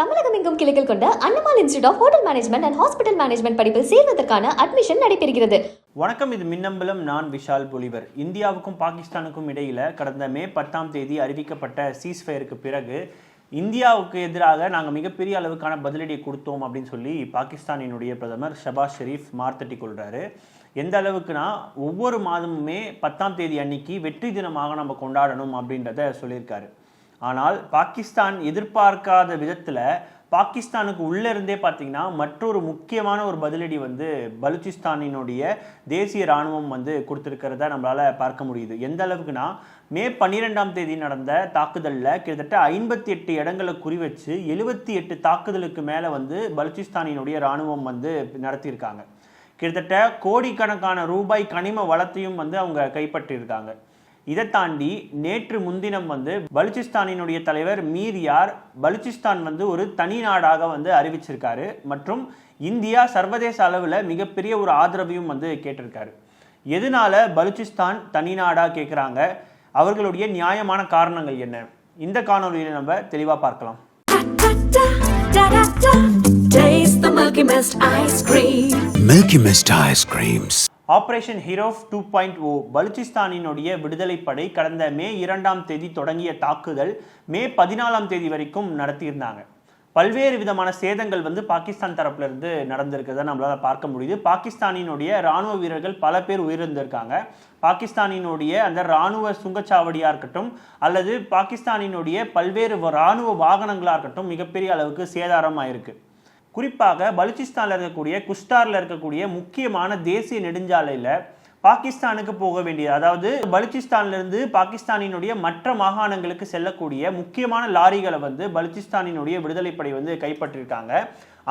தமிழகம் எங்கும் கிளைகள் கொண்ட Annamal institute of hotel management and hospital management படிப்பில் சேர்வதற்கான அட்மிஷன் நடைபெறுகிறது. வணக்கம் இது மின்னம்பலம். நான் விஷால் பொலிவர். இந்தியாவுக்கும் பாகிஸ்தானுக்கும் இடையில கடந்த மே பத்தாம் தேதி அறிவிக்கப்பட்ட சீஸ்ஃபயருக்கு பிறகு இந்தியாவுக்கு எதிராக நாங்கள் மிகப்பெரிய அளவுக்கான பதிலடியை கொடுத்தோம் அப்படின்னு சொல்லி பாகிஸ்தானினுடைய பிரதமர் ஷபாஸ் ஷெரீஃப் மார்த்தட்டி கொள்கிறாரு எந்த அளவுக்குனா ஒவ்வொரு மாதமுமே பத்தாம் தேதி அன்னைக்கு வெற்றி தினமாக நம்ம கொண்டாடணும் அப்படின்றத சொல்லியிருக்காரு. ஆனால் பாகிஸ்தான் எதிர்பார்க்காத விதத்தில் பாகிஸ்தானுக்கு உள்ளே இருந்தே பார்த்தீங்கன்னா மற்றொரு முக்கியமான ஒரு பதிலடி வந்து பலுச்சிஸ்தானினுடைய தேசிய இராணுவம் வந்து கொடுத்துருக்கிறத நம்மளால் பார்க்க முடியுது. எந்த அளவுக்குன்னா மே பன்னிரெண்டாம் தேதி நடந்த தாக்குதலில் கிட்டத்தட்ட ஐம்பத்தி எட்டு இடங்களை குறிவச்சு எழுபத்தி எட்டு தாக்குதலுக்கு மேலே வந்து பலுச்சிஸ்தானினுடைய இராணுவம் வந்து நடத்தியிருக்காங்க. கிட்டத்தட்ட கோடிக்கணக்கான ரூபாய் கனிம வளத்தையும் வந்து அவங்க கைப்பற்றியிருக்காங்க. இதை தாண்டி நேற்று முன்தினம் வந்து பலுச்சிஸ்தானினுடைய தலைவர் மீர் யார் பலுச்சிஸ்தான் வந்து ஒரு தனி நாடாக வந்து அறிவிச்சிருக்காரு மற்றும் இந்தியா சர்வதேச அளவில் மிகப்பெரிய ஒரு ஆதரவையும் வந்து கேட்டிருக்காரு எதனால பலுச்சிஸ்தான் தனி நாடா கேட்குறாங்க அவர்களுடைய நியாயமான காரணங்கள் என்ன இந்த காணொலியில் நம்ம தெளிவாக பார்க்கலாம் Milky Mist ice cream. Milky Mist ice creams. Operation Herof two point O பலுச்சிஸ்தானினுடைய விடுதலைப்படை கடந்த மே இரண்டாம் தேதி தொடங்கிய தாக்குதல் மே பதினாலாம் தேதி வரைக்கும் நடத்தியிருந்தாங்க. பல்வேறு விதமான சேதங்கள் வந்து பாகிஸ்தான் தரப்புலேருந்து நடந்திருக்கிறத நம்மளால் பார்க்க முடியுது. பாகிஸ்தானினுடைய ராணுவ வீரர்கள் பல பேர் உயிரிழந்திருக்காங்க. பாகிஸ்தானினுடைய அந்த ராணுவ சுங்கச்சாவடியாக இருக்கட்டும் அல்லது பாகிஸ்தானினுடைய பல்வேறு இராணுவ ராணுவ இருக்கட்டும் மிகப்பெரிய அளவுக்கு சேதாரம் ஆயிருக்கு குறிப்பாக பலுச்சிஸ்தானில் இருக்கக்கூடிய குஸ்டாரில் இருக்கக்கூடிய முக்கியமான தேசிய நெடுஞ்சாலையில் பாகிஸ்தானுக்கு போக வேண்டியது. அதாவது பலுச்சிஸ்தான்ல இருந்து பாகிஸ்தானினுடைய மற்ற மாகாணங்களுக்கு செல்லக்கூடிய முக்கியமான லாரிகளை வந்து பலுச்சிஸ்தானினுடைய விடுதலைப்படை வந்து கைப்பற்றிருக்காங்க.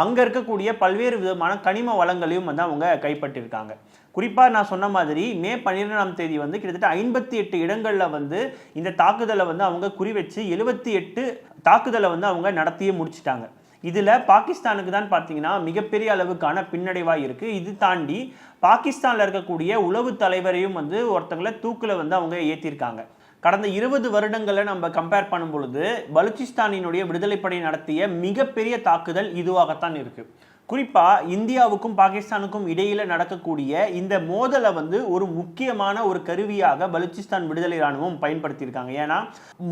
அங்கே இருக்கக்கூடிய பல்வேறு விதமான கனிம வளங்களையும் வந்து அவங்க கைப்பற்றிருக்காங்க. குறிப்பாக நான் சொன்ன மாதிரி மே பன்னிரெண்டாம் தேதி வந்து கிட்டத்தட்ட ஐம்பத்தி எட்டு இடங்களில் வந்து இந்த தாக்குதலை வந்து அவங்க குறிவச்சு எழுபத்தி எட்டு தாக்குதலை வந்து அவங்க நடத்தியே முடிச்சிட்டாங்க. இதில் பாகிஸ்தானுக்கு தான் பார்த்தீங்கன்னா மிகப்பெரிய அளவுக்கான பின்னடைவாக இருக்குது இது தாண்டி பாகிஸ்தானில் இருக்கக்கூடிய உளவு தலைவரையும் வந்து ஒருத்தங்களை தூக்கில் வந்து அவங்க ஏற்றிருக்காங்க கடந்த இருபது வருடங்களை நம்ம கம்பேர் பண்ணும் பொழுது பலுச்சிஸ்தானினுடைய விடுதலைப்படை நடத்திய மிகப்பெரிய தாக்குதல் இதுவாகத்தான் இருக்குது குறிப்பாக இந்தியாவுக்கும் பாகிஸ்தானுக்கும் இடையில நடக்கக்கூடிய இந்த மோதலை வந்து ஒரு முக்கியமான ஒரு கருவியாக பலுச்சிஸ்தான் விடுதலை ராணுவம் பயன்படுத்தியிருக்காங்க. ஏன்னா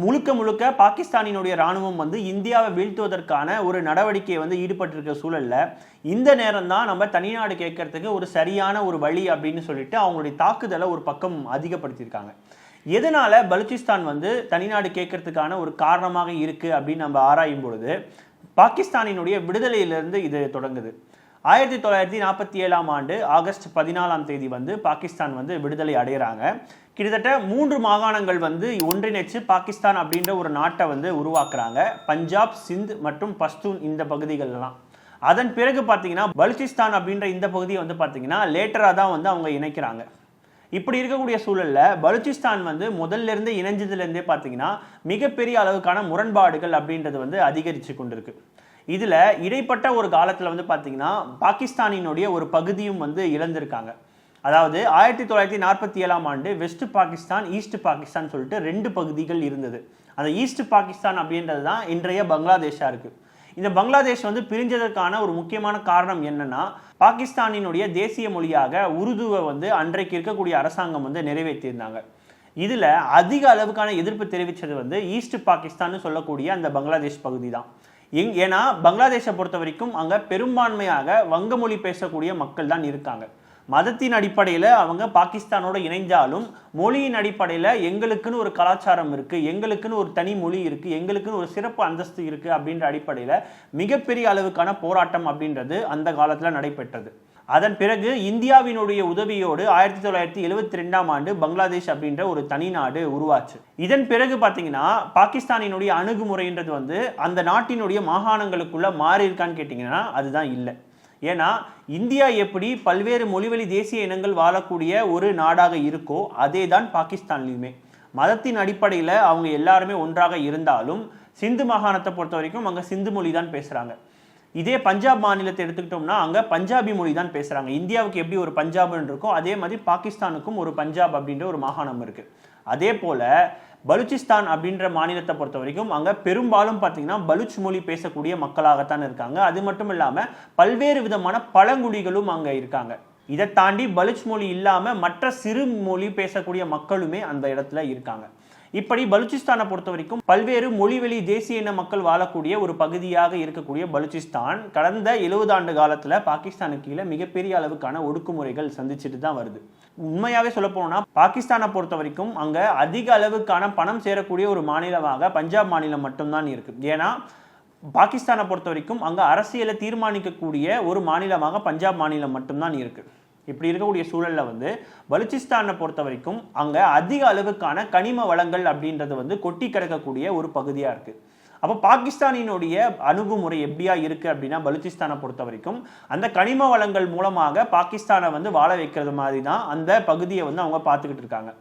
முழுக்க முழுக்க பாகிஸ்தானினுடைய ராணுவம் வந்து இந்தியாவை வீழ்த்துவதற்கான ஒரு நடவடிக்கையை வந்து ஈடுபட்டிருக்க சூழல்ல இந்த நேரம் தான் நம்ம தனிநாடு கேட்கறதுக்கு ஒரு சரியான ஒரு வழி அப்படின்னு சொல்லிட்டு அவங்களுடைய தாக்குதலை ஒரு பக்கம் அதிகப்படுத்தியிருக்காங்க. எதனால பலுச்சிஸ்தான் வந்து தனிநாடு கேட்கறதுக்கான ஒரு காரணமாக இருக்கு அப்படின்னு நம்ம ஆராயும் பொழுது பாகிஸ்தானினுடைய விடுதலையிலிருந்து இது தொடங்குது. ஆயிரத்தி தொள்ளாயிரத்தி நாற்பத்தி ஏழாம் ஆண்டு ஆகஸ்ட் பதினாலாம் தேதி வந்து பாகிஸ்தான் வந்து விடுதலை அடைகிறாங்க கிட்டத்தட்ட மூன்று மாகாணங்கள் வந்து ஒன்றிணைச்சு பாகிஸ்தான் அப்படின்ற ஒரு நாட்டை வந்து உருவாக்குறாங்க. பஞ்சாப் சிந்த் மற்றும் பஷ்தூன் இந்த பகுதிகளெல்லாம் அதன் பிறகு பார்த்தீங்கன்னா பலுச்சிஸ்தான் அப்படின்ற இந்த பகுதியை வந்து பார்த்தீங்கன்னா லேட்டராக தான் வந்து அவங்க இணைக்கிறாங்க. இப்படி இருக்கக்கூடிய சூழலில் பலுச்சிஸ்தான் வந்து முதல்ல இருந்து இணைஞ்சதுலேருந்தே பார்த்தீங்கன்னா மிகப்பெரிய அளவுக்கான முரண்பாடுகள் அப்படின்றது வந்து அதிகரித்து கொண்டிருக்கு. இதில் இடைப்பட்ட ஒரு காலத்தில் வந்து பார்த்தீங்கன்னா பாகிஸ்தானினுடைய ஒரு பகுதியும் வந்து இழந்திருக்காங்க. அதாவது ஆயிரத்தி தொள்ளாயிரத்தி நாற்பத்தி ஏழாம் ஆண்டு வெஸ்ட் பாகிஸ்தான் ஈஸ்ட் பாகிஸ்தான் சொல்லிட்டு ரெண்டு பகுதிகள் இருந்தது. அந்த ஈஸ்ட் பாகிஸ்தான் அப்படின்றது தான் இன்றைய பங்களாதேஷாக இருக்குது இந்த பங்களாதேஷ் வந்து பிரிஞ்சதற்கான ஒரு முக்கியமான காரணம் என்னன்னா பாகிஸ்தானினுடைய தேசிய மொழியாக உருதுவை வந்து அன்றைக்கு இருக்கக்கூடிய அரசாங்கம் வந்து நிறைவேற்றியிருந்தாங்க. இதில் அதிக அளவுக்கான எதிர்ப்பு தெரிவித்தது வந்து ஈஸ்ட் பாகிஸ்தான் சொல்லக்கூடிய அந்த பங்களாதேஷ் பகுதி தான். எங் ஏன்னா பங்களாதேஷை பொறுத்த வரைக்கும் அங்கே பெரும்பான்மையாக வங்க மொழி பேசக்கூடிய மக்கள் தான் இருக்காங்க. மதத்தின் அடிப்படையில் அவங்க பாகிஸ்தானோட இணைஞ்சாலும் மொழியின் அடிப்படையில் எங்களுக்குன்னு ஒரு கலாச்சாரம் இருக்குது எங்களுக்குன்னு ஒரு தனி மொழி இருக்குது எங்களுக்குன்னு ஒரு சிறப்பு அந்தஸ்து இருக்கு அப்படின்ற அடிப்படையில் மிகப்பெரிய அளவுக்கான போராட்டம் அப்படின்றது அந்த காலத்தில் நடைபெற்றது. அதன் பிறகு இந்தியாவினுடைய உதவியோடு ஆயிரத்தி தொள்ளாயிரத்தி எழுபத்தி ரெண்டாம் ஆண்டு பங்களாதேஷ் அப்படின்ற ஒரு தனி நாடு உருவாச்சு. இதன் பிறகு பார்த்தீங்கன்னா பாகிஸ்தானினுடைய அணுகுமுறைன்றது வந்து அந்த நாட்டினுடைய மாகாணங்களுக்குள்ள மாறி இருக்கான்னு கேட்டிங்கன்னா அதுதான் இல்லை. ஏன்னா இந்தியா எப்படி பல்வேறு மொழிவழி தேசிய இனங்கள் வாழக்கூடிய ஒரு நாடாக இருக்கோ அதே தான் பாகிஸ்தான்லையுமே. மதத்தின் அடிப்படையில் அவங்க எல்லாருமே ஒன்றாக இருந்தாலும் சிந்து மாகாணத்தை பொறுத்த வரைக்கும் அங்கே சிந்து மொழி தான் பேசுகிறாங்க இதே பஞ்சாப் மாநிலத்தை எடுத்துக்கிட்டோம்னா அங்கே பஞ்சாபி மொழி தான் பேசுகிறாங்க இந்தியாவுக்கு எப்படி ஒரு பஞ்சாப்னு இருக்கோ அதே மாதிரி பாகிஸ்தானுக்கும் ஒரு பஞ்சாப் அப்படின்ற ஒரு மாகாணம் இருக்குது அதே போல் பலுச்சிஸ்தான் அப்படின்ற மாநிலத்தை பொறுத்த வரைக்கும் அங்க பெரும்பாலும் பார்த்தீங்கன்னா பலுச் மொழி பேசக்கூடிய மக்களாகத்தான் இருக்காங்க. அது மட்டும் இல்லாம பல்வேறு விதமான பழங்குடிகளும் அங்க இருக்காங்க. இதை தாண்டி பலுச் மொழி இல்லாம மற்ற சிறு மொழி பேசக்கூடிய மக்களுமே அந்த இடத்துல இருக்காங்க. இப்படி பலுச்சிஸ்தானை பொறுத்த வரைக்கும் பல்வேறு மொழிவெளி தேசிய இன மக்கள் வாழக்கூடிய ஒரு பகுதியாக இருக்கக்கூடிய பலுச்சிஸ்தான் கடந்த எழுபது ஆண்டு காலத்துல பாகிஸ்தானுக்கு கீழே மிகப்பெரிய அளவுக்கான ஒடுக்குமுறைகள் சந்திச்சுட்டு தான் வருது. உண்மையாவே சொல்ல போனோம்னா பாகிஸ்தானை பொறுத்த வரைக்கும் அங்க அதிக அளவுக்கான பணம் சேரக்கூடிய ஒரு மாநிலமாக பஞ்சாப் மாநிலம் மட்டும்தான் இருக்கு. ஏன்னா பாகிஸ்தானை பொறுத்த வரைக்கும் அங்க அரசியலை தீர்மானிக்கக்கூடிய ஒரு மாநிலமாக பஞ்சாப் மாநிலம் மட்டும்தான் இருக்கு. இப்படி இருக்கக்கூடிய சூழலில் வந்து பலுச்சிஸ்தானை பொறுத்த வரைக்கும் அங்கே அதிக அளவுக்கான கனிம வளங்கள் அப்படின்றது வந்து கொட்டி கிடக்கக்கூடிய ஒரு பகுதியாக இருக்குது அப்போ பாகிஸ்தானினுடைய அணுகுமுறை எப்படியா இருக்குது அப்படின்னா பலுச்சிஸ்தானை பொறுத்த வரைக்கும் அந்த கனிம வளங்கள் மூலமாக பாகிஸ்தானை வந்து வாழ வைக்கிறது மாதிரி தான் அந்த பகுதியை வந்து அவங்க பார்த்துக்கிட்டு இருக்காங்க.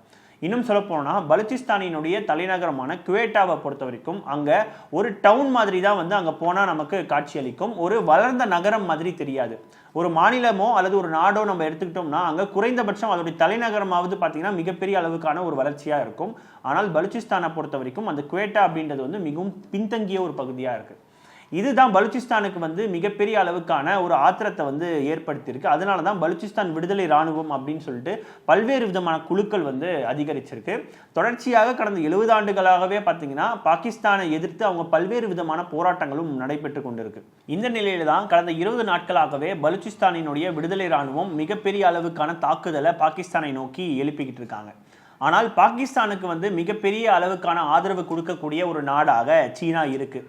இன்னும் சொல்ல போனால் பலுச்சிஸ்தானினுடைய தலைநகரமான குவேட்டாவை பொறுத்த வரைக்கும் அங்கே ஒரு டவுன் மாதிரி தான் வந்து அங்கே போனால் நமக்கு காட்சியளிக்கும் ஒரு வளர்ந்த நகரம் மாதிரி தெரியாது. ஒரு மாநிலமோ அல்லது ஒரு நாடோ நம்ம எடுத்துக்கிட்டோம்னா அங்கே குறைந்தபட்சம் அதோடைய தலைநகரமாவது பார்த்தீங்கன்னா மிகப்பெரிய அளவுக்கான ஒரு வளர்ச்சியாக இருக்கும். ஆனால் பலுச்சிஸ்தானை பொறுத்த வரைக்கும் அந்த குவேட்டா அப்படின்றது வந்து மிகவும் பின்தங்கிய ஒரு பகுதியாக இருக்குது இதுதான் பலுச்சிஸ்தானுக்கு வந்து மிகப்பெரிய அளவுக்கான ஒரு ஆத்திரத்தை வந்து ஏற்படுத்தியிருக்கு. அதனால தான் பலுச்சிஸ்தான் விடுதலை ராணுவம் அப்படின்னு சொல்லிட்டு பல்வேறு விதமான குழுக்கள் வந்து அதிகரிச்சிருக்கு. தொடர்ச்சியாக கடந்த எழுபது ஆண்டுகளாகவே பார்த்தீங்கன்னா பாகிஸ்தானை எதிர்த்து அவங்க பல்வேறு விதமான போராட்டங்களும் நடைபெற்று கொண்டிருக்கு. இந்த நிலையில தான் கடந்த இருபது நாட்களாகவே பலுச்சிஸ்தானினுடைய விடுதலை ராணுவம் மிகப்பெரிய அளவுக்கான தாக்குதலை பாகிஸ்தானை நோக்கி எழுப்பிக்கிட்டு இருக்காங்க. ஆனால் பாகிஸ்தானுக்கு வந்து மிகப்பெரிய அளவுக்கான ஆதரவு கொடுக்கக்கூடிய ஒரு நாடாக சீனா இருக்குது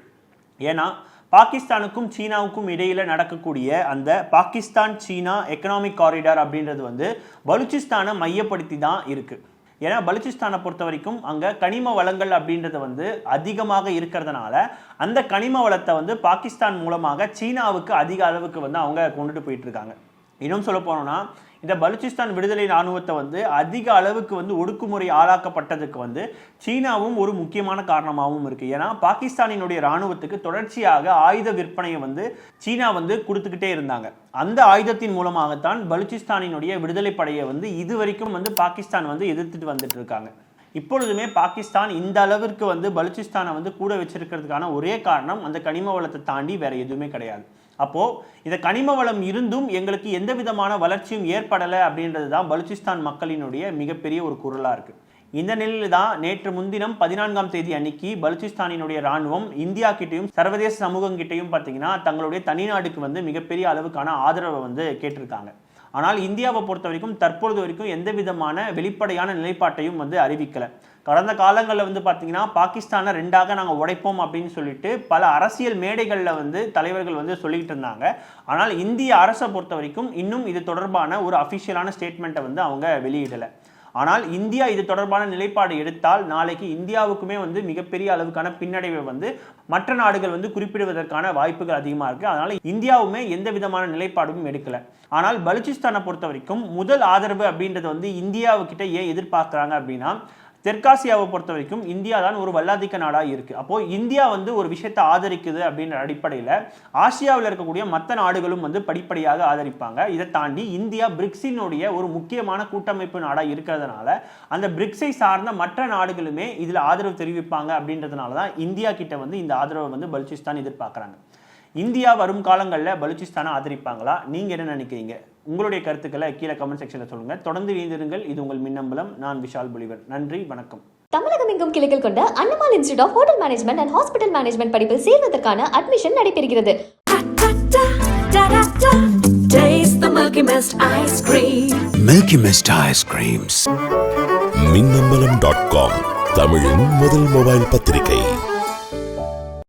ஏன்னா பாகிஸ்தானுக்கும் சீனாவுக்கும் இடையில நடக்கக்கூடிய அந்த பாகிஸ்தான் சீனா எக்கனாமிக் காரிடார் அப்படின்றது வந்து பலுச்சிஸ்தானை மையப்படுத்தி தான் இருக்கு. ஏன்னா பலுச்சிஸ்தானை பொறுத்த வரைக்கும் அங்கே கனிம வளங்கள் அப்படின்றது வந்து அதிகமாக இருக்கிறதுனால அந்த கனிம வளத்தை வந்து பாகிஸ்தான் மூலமாக சீனாவுக்கு அதிக அளவுக்கு வந்து அவங்க கொண்டுட்டு போயிட்டு இருக்காங்க. இன்னும் சொல்ல போனோம்னா இந்த பலுச்சிஸ்தான் விடுதலை இராணுவத்தை வந்து அதிக அளவுக்கு வந்து ஒடுக்குமுறை ஆளாக்கப்பட்டதுக்கு வந்து சீனாவும் ஒரு முக்கியமான காரணமாகவும் இருக்கு. ஏன்னா பாகிஸ்தானினுடைய இராணுவத்துக்கு தொடர்ச்சியாக ஆயுத விற்பனையை வந்து சீனா வந்து கொடுத்துக்கிட்டே இருந்தாங்க. அந்த ஆயுதத்தின் மூலமாகத்தான் பலுச்சிஸ்தானினுடைய விடுதலை படையை வந்து இது வரைக்கும் வந்து பாகிஸ்தான் வந்து எதிர்த்துட்டு வந்துட்டு இருக்காங்க. இப்பொழுதுமே பாகிஸ்தான் இந்த அளவிற்கு வந்து பலுச்சிஸ்தானை வந்து கூட வச்சிருக்கிறதுக்கான ஒரே காரணம் அந்த கனிம வளத்தை தாண்டி வேற எதுவுமே கிடையாது. அப்போ இந்த கனிம வளம் இருந்தும் எங்களுக்கு எந்த விதமான வளர்ச்சியும் ஏற்படலை அப்படின்றது தான் பலுச்சிஸ்தான் மக்களினுடைய மிகப்பெரிய ஒரு குரலாக இருக்கு. இந்த நிலையில தான் நேற்று முன்தினம் பதினான்காம் தேதி அன்னைக்கு பலுச்சிஸ்தானினுடைய ராணுவம் இந்தியா கிட்டையும் சர்வதேச சமூகம் கிட்டையும் பார்த்தீங்கன்னா தங்களுடைய தனிநாடுக்கு வந்து மிகப்பெரிய அளவுக்கான ஆதரவை வந்து கேட்டிருக்காங்க. ஆனால் இந்தியாவை பொறுத்த வரைக்கும் தற்பொழுது வரைக்கும் எந்த விதமான வெளிப்படையான நிலைப்பாட்டையும் வந்து அறிவிக்கலை. கடந்த காலங்களில் வந்து பார்த்தீங்கன்னா பாகிஸ்தானை ரெண்டாக நாங்கள் உடைப்போம் அப்படின்னு சொல்லிட்டு பல அரசியல் மேடைகளில் வந்து தலைவர்கள் வந்து சொல்லிக்கிட்டு இருந்தாங்க. ஆனால் இந்திய அரசை பொறுத்த வரைக்கும் இன்னும் இது தொடர்பான ஒரு அஃபிஷியலான ஸ்டேட்மெண்ட்டை வந்து அவங்க வெளியிடலை. ஆனால் இந்தியா இது தொடர்பான நிலைப்பாடு எடுத்தால் நாளைக்கு இந்தியாவுக்குமே வந்து மிகப்பெரிய அளவுக்கான பின்னடைவை வந்து மற்ற நாடுகள் வந்து குறிப்பிடுவதற்கான வாய்ப்புகள் அதிகமாக இருக்குது அதனால இந்தியாவுமே எந்த விதமான நிலைப்பாடும் எடுக்கல. ஆனால் பலுச்சிஸ்தானை பொறுத்த வரைக்கும் முதல் ஆதரவு அப்படின்றது வந்து இந்தியாவுக்கிட்ட ஏன் எதிர்பார்க்குறாங்க அப்படின்னா தெற்காசியாவை பொறுத்த வரைக்கும் இந்தியா தான் ஒரு வல்லாதிக்க நாடாக இருக்குது அப்போ இந்தியா வந்து ஒரு விஷயத்தை ஆதரிக்குது அப்படின்ற அடிப்படையில் ஆசியாவில் இருக்கக்கூடிய மற்ற நாடுகளும் வந்து படிப்படியாக ஆதரிப்பாங்க. இதை தாண்டி இந்தியா பிரிக்ஸினுடைய ஒரு முக்கியமான கூட்டமைப்பு நாடாக இருக்கிறதுனால அந்த பிரிக்ஸை சார்ந்த மற்ற நாடுகளுமே இதில் ஆதரவு தெரிவிப்பாங்க அப்படின்றதுனால தான் இந்தியா கிட்ட வந்து இந்த ஆதரவை வந்து பலுச்சிஸ்தான் எதிர்பார்க்குறாங்க. இந்தியா வரும் காலங்களில் பலுச்சிஸ்தானை ஆதரிப்பாங்களா? நீங்கள் என்ன நினைக்கிறீங்க? உங்களுடைய கருத்துக்களை கீழே கமெண்ட் செக்ஷனில் சொல்லுங்க. தொடர்ந்து இணைந்திருங்கள். இது உங்கள் மின்னம்பலம். நான் விஷால் புலிவர். நன்றி. வணக்கம். தமிழகம் எங்கும் கிளைகள் கொண்ட Annamal institute of hotel management and hospital management படிப்பில் சேர்வதற்கான அட்மிஷன் நடைபெறுகிறது. Milky Mist ice cream. Milky Mist ice creams. Minnambalam dot com தமிழின் முதல் மொபைல் பத்திரிகை.